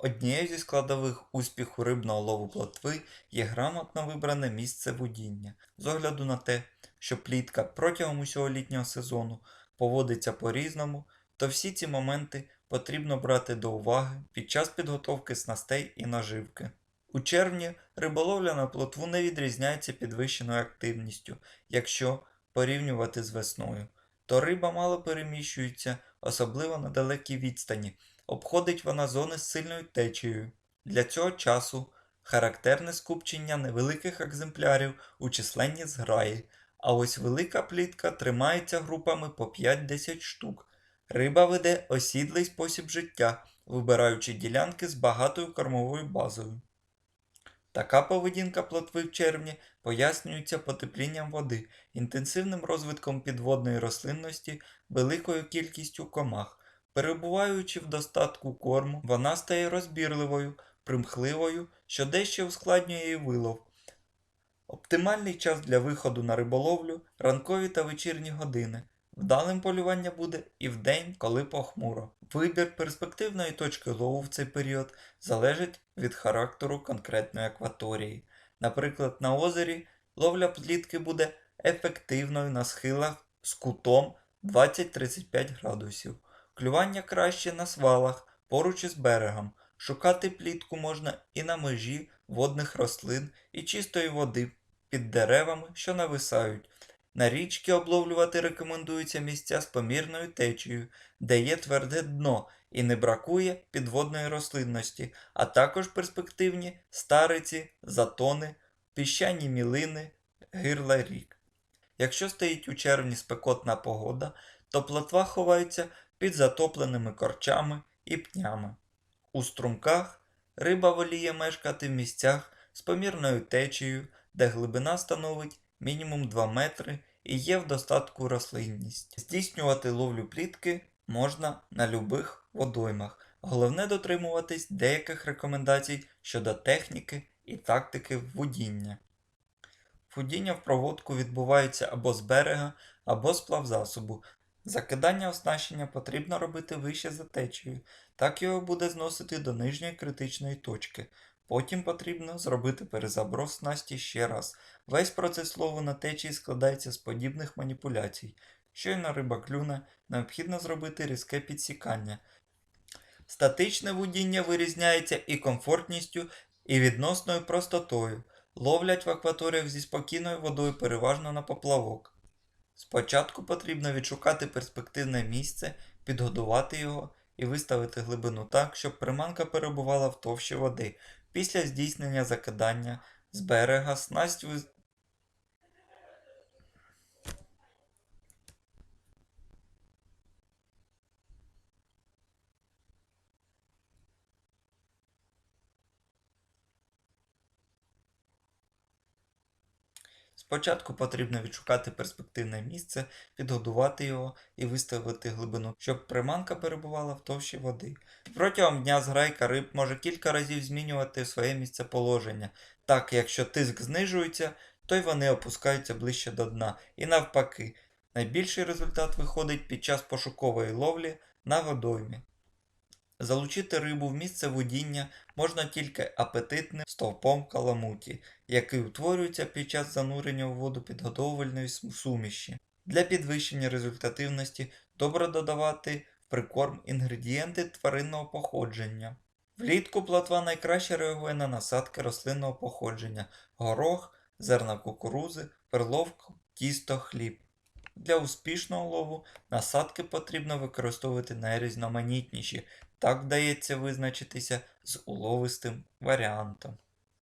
Однією зі складових успіху рибного лову плотви є грамотно вибране місце водіння. З огляду на те, що плітка протягом усього літнього сезону поводиться по-різному, то всі ці моменти потрібно брати до уваги під час підготовки снастей і наживки. У червні риболовля на плотву не відрізняється підвищеною активністю, якщо порівнювати з весною, то риба мало переміщується, особливо на далекій відстані. Обходить вона зони з сильною течією. Для цього часу характерне скупчення невеликих екземплярів у численні зграї, а ось велика плітка тримається групами по 5-10 штук. Риба веде осідлий спосіб життя, вибираючи ділянки з багатою кормовою базою. Така поведінка плотви в червні пояснюється потеплінням води, інтенсивним розвитком підводної рослинності, великою кількістю комах. Перебуваючи в достатку корму, вона стає розбірливою, примхливою, що дещо ускладнює її вилов. Оптимальний час для виходу на риболовлю ранкові та вечірні години. Вдалим полювання буде і в день, коли похмуро. Вибір перспективної точки лову в цей період залежить від характеру конкретної акваторії. Наприклад, на озері ловля плітки буде ефективною на схилах з кутом 20-35 градусів. Клювання краще на свалах поруч із берегом. Шукати плітку можна і на межі водних рослин, і чистої води під деревами, що нависають. На річки обловлювати рекомендуються місця з помірною течією, де є тверде дно і не бракує підводної рослинності, а також перспективні стариці, затони, піщані мілини, гирла рік. Якщо стоїть у червні спекотна погода, то плотва ховається під затопленими корчами і пнями. У струмках риба воліє мешкати в місцях з помірною течією, де глибина становить мінімум 2 метри і є в достатку рослинність. Здійснювати ловлю плітки можна на любих водоймах. Головне дотримуватись деяких рекомендацій щодо техніки і тактики водіння. Водіння в проводку відбувається або з берега, або з плавзасобу. Закидання оснащення потрібно робити вище за течією, так його буде зносити до нижньої критичної точки. Потім потрібно зробити перезаброс снасті ще раз. Весь процес лову на течії складається з подібних маніпуляцій. Щойно риба клюне, необхідно зробити різке підсікання. Статичне водіння вирізняється і комфортністю, і відносною простотою. Ловлять в акваторіях зі спокійною водою переважно на поплавок. Спочатку потрібно відшукати перспективне місце, підгодувати його і виставити глибину так, щоб приманка перебувала в товщі води. Після здійснення закидання з берега снасть Спочатку потрібно відшукати перспективне місце, підгодувати його і виставити глибину, щоб приманка перебувала в товщі води. Протягом дня зграйка риб може кілька разів змінювати своє місцеположення. Так, якщо тиск знижується, то й вони опускаються ближче до дна. І навпаки, найбільший результат виходить під час пошукової ловлі на водоймі. Залучити рибу в місце водіння можна тільки апетитним стовпом каламуті, який утворюється під час занурення у воду підгодовувальної суміші. Для підвищення результативності добре додавати в прикорм інгредієнти тваринного походження. Влітку плотва найкраще реагує на насадки рослинного походження горох, зерна кукурузи, перловку, тісто, хліб. Для успішного лову насадки потрібно використовувати найрізноманітніші, так вдається визначитися з уловистим варіантом.